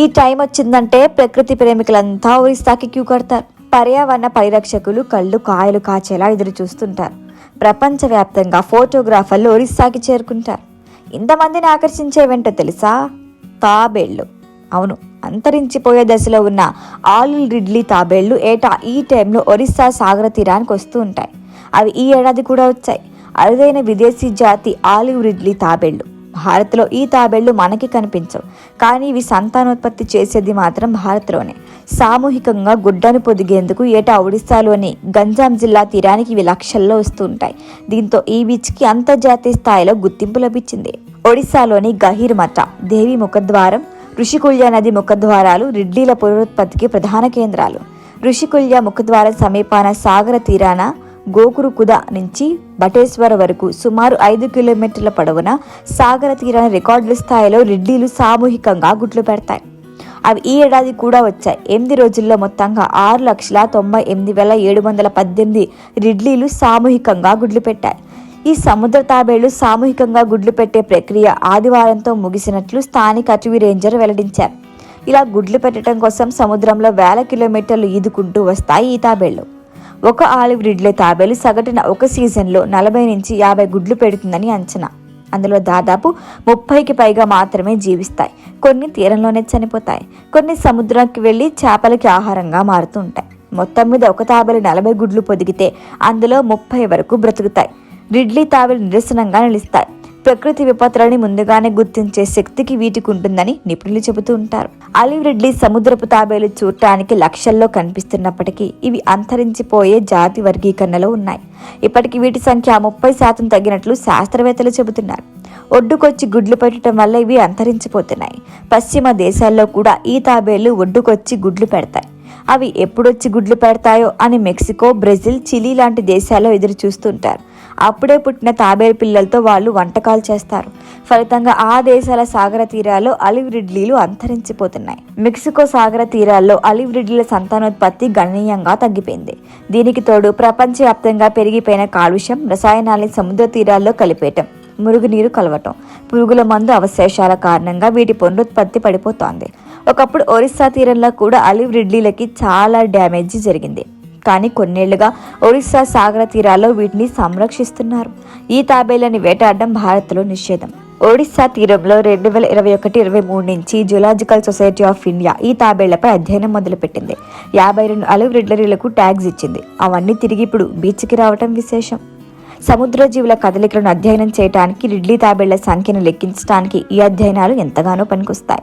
ఈ టైం వచ్చిందంటే ప్రకృతి ప్రేమికులంతా ఒరిస్సాకి క్యూ కడతారు. పర్యావరణ పరిరక్షకులు కళ్ళు కాయలు కాచేలా ఎదురు చూస్తుంటారు. ప్రపంచవ్యాప్తంగా ఫోటోగ్రాఫర్లు ఒరిస్సాకి చేరుకుంటారు. ఇంతమందిని ఆకర్షించేవేంటో తెలుసా? తాబేళ్ళు అవును అంతరించిపోయే దశలో ఉన్న ఆలిల్ రిడ్లీ తాబేళ్ళు ఏటా ఈ టైంలో ఒరిస్సా సాగర తీరానికి వస్తూ ఉంటాయి. అవి ఈ ఏడాది కూడా వచ్చాయి. అరుదైన విదేశీ జాతి ఆలివ్ రిడ్లీ తాబేళ్ళు. భారత్లో ఈ తాబేళ్ళు మనకి కనిపించవు. కానీ ఇవి సంతానోత్పత్తి చేసేది మాత్రం భారత్లోనే. సామూహికంగా గుడ్డను పొదిగేందుకు ఏటా ఒడిశాలోని గంజాం జిల్లా తీరానికి ఇవి లక్షల్లో వస్తూ ఉంటాయి దీంతో ఈ బీచ్కి అంతర్జాతీయ స్థాయిలో గుర్తింపు లభించింది. ఒడిశాలోని గహీర్మఠ దేవి ముఖద్వారం ఋషికుల్య నది ముఖద్వారాలు రిడ్లీల పునరుత్పత్తికి ప్రధాన కేంద్రాలు. ఋషికుల్య ముఖద్వారం సమీపాన సాగర తీరాన గోకురుకుద నుంచి బటేశ్వర వరకు సుమారు ఐదు కిలోమీటర్ల పొడవున సాగర తీరాన రికార్డుల స్థాయిలో రిడ్లీలు సామూహికంగా గుడ్లు పెడతాయి. అవి ఈ ఏడాది కూడా వచ్చాయి. ఎనిమిది రోజుల్లో మొత్తంగా ఆరు లక్షల తొంభై ఎనిమిది వేల ఏడు వందల పద్దెనిమిది రిడ్లీలు సామూహికంగా గుడ్లు పెట్టాయి. ఈ సముద్ర తాబేళ్ళు సామూహికంగా గుడ్లు పెట్టే ప్రక్రియ ఆదివారంతో ముగిసినట్లు స్థానిక అటవీ రేంజర్ వెల్లడించారు. ఇలా గుడ్లు పెట్టడం కోసం సముద్రంలో వేల కిలోమీటర్లు ఈదుకుంటూ వస్తాయి ఈ తాబేళ్ళు. ఒక ఆలివ్ రిడ్లే తాబేలు సగటున ఒక సీజన్లో నలభై నుంచి యాభై గుడ్లు పెడుతుందని అంచనా. అందులో దాదాపు ముప్పైకి పైగా మాత్రమే జీవిస్తాయి. కొన్ని తీరంలోనే చనిపోతాయి. కొన్ని సముద్రానికి వెళ్ళి చేపలకి ఆహారంగా మారుతూ ఉంటాయి మొత్తం మీద ఒక తాబేలు నలభై గుడ్లు పొదిగితే అందులో ముప్పై వరకు బ్రతుకుతాయి. రిడ్లీ తాబేలు నిరసనంగా నిలుస్తాయి. ప్రకృతి విపత్తులని ముందుగానే గుర్తించే శక్తికి వీటికి ఉంటుందని నిపుణులు చెబుతూ ఉంటారు. అలివ్ రిడ్లీ సముద్రపు తాబేలు చూడటానికి లక్షల్లో కనిపిస్తున్నప్పటికీ ఇవి అంతరించిపోయే జాతి వర్గీకరణలో ఉన్నాయి. ఇప్పటికి వీటి సంఖ్య ముప్పై శాతం తగ్గినట్లు శాస్త్రవేత్తలు చెబుతున్నారు. ఒడ్డుకొచ్చి గుడ్లు పెట్టడం వల్ల ఇవి అంతరించిపోతున్నాయి. పశ్చిమ దేశాల్లో కూడా ఈ తాబేళ్ళు ఒడ్డుకొచ్చి గుడ్లు పెడతాయి. అవి ఎప్పుడొచ్చి గుడ్లు పెడతాయో అని మెక్సికో బ్రెజిల్ చిలీ లాంటి దేశాల్లో ఎదురు చూస్తుంటారు అప్పుడే పుట్టిన తాబేలు పిల్లలతో వాళ్ళు వంటకాలు చేస్తారు. ఫలితంగా ఆ దేశాల సాగర తీరాల్లో అలివ్ రిడ్లీలు అంతరించిపోతున్నాయి. మెక్సికో సాగర తీరాల్లో అలివ్ రిడ్లీల సంతానోత్పత్తి గణనీయంగా తగ్గిపోయింది. దీనికి తోడు ప్రపంచవ్యాప్తంగా పెరిగిపోయిన కాలుష్యం రసాయనాల్ని సముద్ర తీరాల్లో కలిపేయటం మురుగునీరు కలవటం పురుగుల మందు అవశేషాల కారణంగా వీటి పునరుత్పత్తి పడిపోతోంది. ఒకప్పుడు ఒరిస్సా తీరంలో కూడా అలివ్ రిడ్లీలకి చాలా డ్యామేజ్ జరిగింది. కానీ కొన్నేళ్ళుగా ఒరిస్సా సాగర తీరాల్లో వీటిని సంరక్షిస్తున్నారు. ఈ తాబేళ్ళని వేటాడడం భారత్లో నిషేధం. ఒడిశా తీరంలో రెండు వేల ఇరవై ఒకటి ఇరవై మూడు నుంచి జులాజికల్ సొసైటీ ఆఫ్ ఇండియా ఈ తాబేళ్ళపై అధ్యయనం మొదలుపెట్టింది. యాభై రెండు అలవ్ రిడ్లరీలకు ట్యాగ్స్ ఇచ్చింది. అవన్నీ తిరిగి ఇప్పుడు బీచ్కి రావటం విశేషం. సముద్ర జీవుల కదలికలను అధ్యయనం చేయడానికి రిడ్లీ తాబేళ్ళ సంఖ్యను లెక్కించడానికి ఈ అధ్యయనాలు ఎంతగానో పనికొస్తాయి.